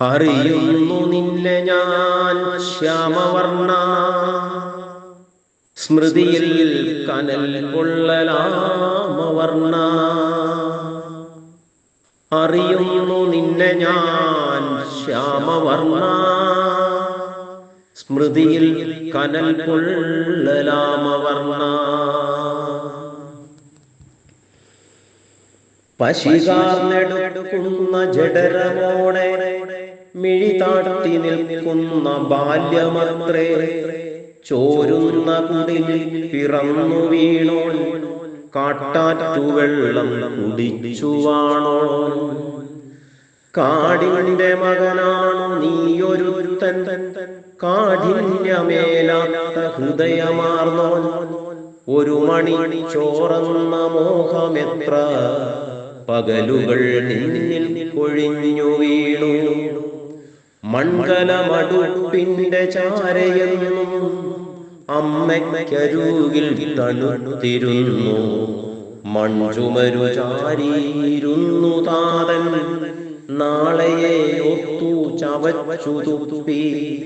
അറിയുന്നു നിന്നെ ഞാൻ ശ്യാമവർണ സ്മൃതിയിൽ കനൽ കൊള്ളലാമവർണ അറിയുന്നു നിന്നെ ഞാൻ ശ്യാമവർണ സ്മൃതിയിൽ കനൽ കൊള്ളലാമവർണ പശികാർന്നെടുക്കുന്ന ജഡരമോടെ മിഴി താഴ്ത്തി നിൽക്കുന്ന ബാല്യമത്രേ ചോരുന്ന കുടിലിൽ പിറന്നു വീണോ കാട്ടാറ്റുവെള്ളം കുടിച്ചുവാണോ? കാടിന്റെ മകനാണു നീയൊരുത്തൻ കാഠിന്യമേലാത്ത ഹൃദയമാർന്നോ ഒരു മണി ചോറന്ന മോഹമെത്ര പകലുകൾ നിന്നിൽ കൊഴിഞ്ഞു വീണു. മൺകലമടുപ്പിന്റെ ചാരയെന്നും അമ്മയ്ക്കരുകിൽ തണുത്തിരുന്നു. മൺചുമരു ചാരിയിരുന്നു താതൻ. നാളെയെ ഒത്തു ചവച്ചു തുപ്പി.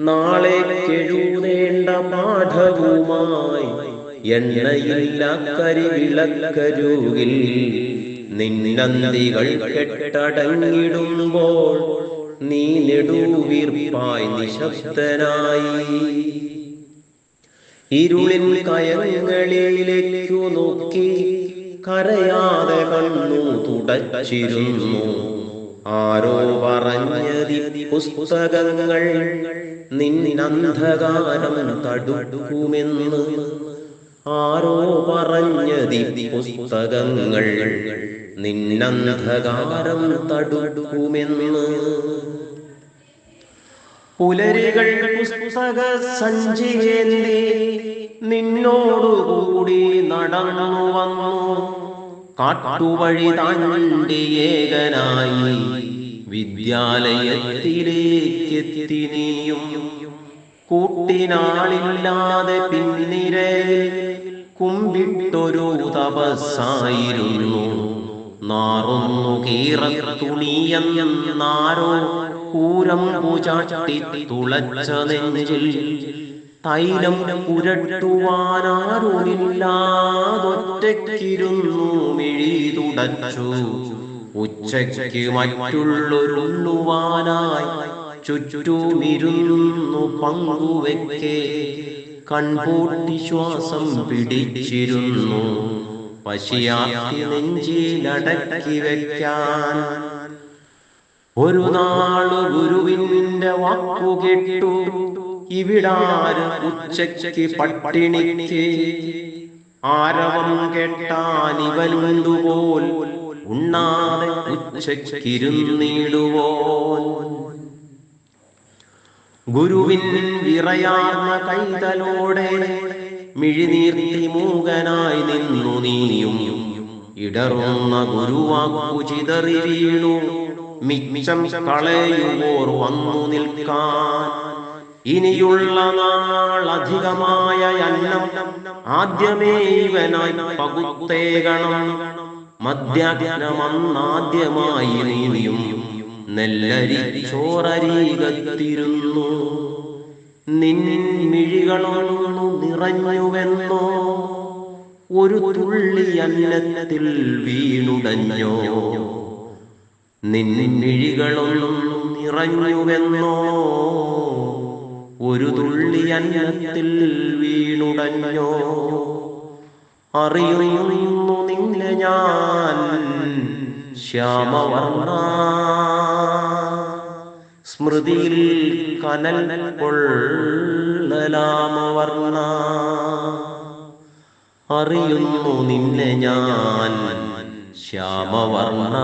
നാളെ കെഴുതേണ്ട പാഠവുമായി എണ്ണയില്ല കരിവിളക്കരുകിൽ. നിന്നന്തികൾ കെട്ടടങ്ങിടുമ്പോൾ നീ നെടുവീർപ്പായി നിശബ്ദനായി. ഇരുളിൻ കയങ്ങളിലേക്കു നോക്കി കരയാതെ കണ്ണു തുടച്ചിരുന്നു. ആരോ പറഞ്ഞതി പുസ്തകങ്ങൾ നിന്നന്ധകാരം തടുക്കുമെന്ന് ആരോ പറഞ്ഞതി പുസ്തകങ്ങൾ നിന്നന്ധകാരം തടുക്കുമെന്ന്. പുലരികൾ പുസ്തക സഞ്ചിയേന്തി നിന്നോടുകൂടി നടന്നു വന്നു കാട്ടുവഴി താണ്ടി ഏകനായി വിദ്യാലയത്തിലേക്ക് നീയും കൂട്ടിനാളില്ലാതെ പിന്നിരയിൽ കുമ്പിട്ടൊരു തപസ്സായിരുന്നു. നാറുന്നു കീറത്തുണിയെന്നാരോ കൂരം പൂചാട്ടി തുളച്ച നെഞ്ചിൽ. തൈലം പുരട്ടുവാനാരുമില്ലാതൊറ്റയ്ക്കിരുന്നു മിഴി തുടച്ചു. ഉച്ചയ്ക്ക് മറ്റുള്ളൊരുള്ളുവാനായി ചുറ്റുമിരുന്നു പങ്കുവെക്കേ. കൺപൂട്ടി ശ്വാസം പിടിച്ചിരുന്നു. പശിയാക്കി നെഞ്ചിലടക്കി വെക്കാൻ. ഒരു നാളു ഗുരുവിന്റെ വാക്കു കേട്ടു. ഇവിടാര് ഉച്ചയ്ക്ക് പട്ടിണിക്ക്. ആരവം കേട്ടാൻ ഇവനുണ്ടുപോൽ ഉണ്ണാതെ ഉച്ചയ്ക്കിരുന്നിടുവോൻ. ഗുരുവിൻ വിറയാർന്ന കൈതലോടെ മിഴിനീർത്തി മൂകനായി നിന്നു നീയും. ഇടറുന്ന ഗുരുവാക്കു ചിതറി വീണു. മിച്ചം കളയുവോർ വന്നു നിൽക്കാൻ. ഇനിയുള്ള നാളധികമായ അന്നം ആദ്യമേ ഇവനായി പകുത്തേകണം മധ്യാഹ്നമന്നാദ്യമായി നീയും. നെല്ലരി ചോറരീകത്തിരുന്നു നിന്നിഴികളൊന്നു നിറഞ്ഞുവെന്നോ ഒരു തുള്ളി അന്നത്തിൽ വീണുടഞ്ഞോ? നിന്നിഴികളൊന്നും നിറഞ്ഞുവെന്നോ ഒരു തുള്ളി അന്നത്തിൽ വീണുടഞ്ഞോ? അറിയുന്നു നിന്നെ ഞാൻ ശ്യാമവർണ സ്മൃതിയിൽ കനൽ കൊള്ളലാമവർണ അറിയുന്നു നിന്നെ ഞാൻ ശ്യാമവർണ.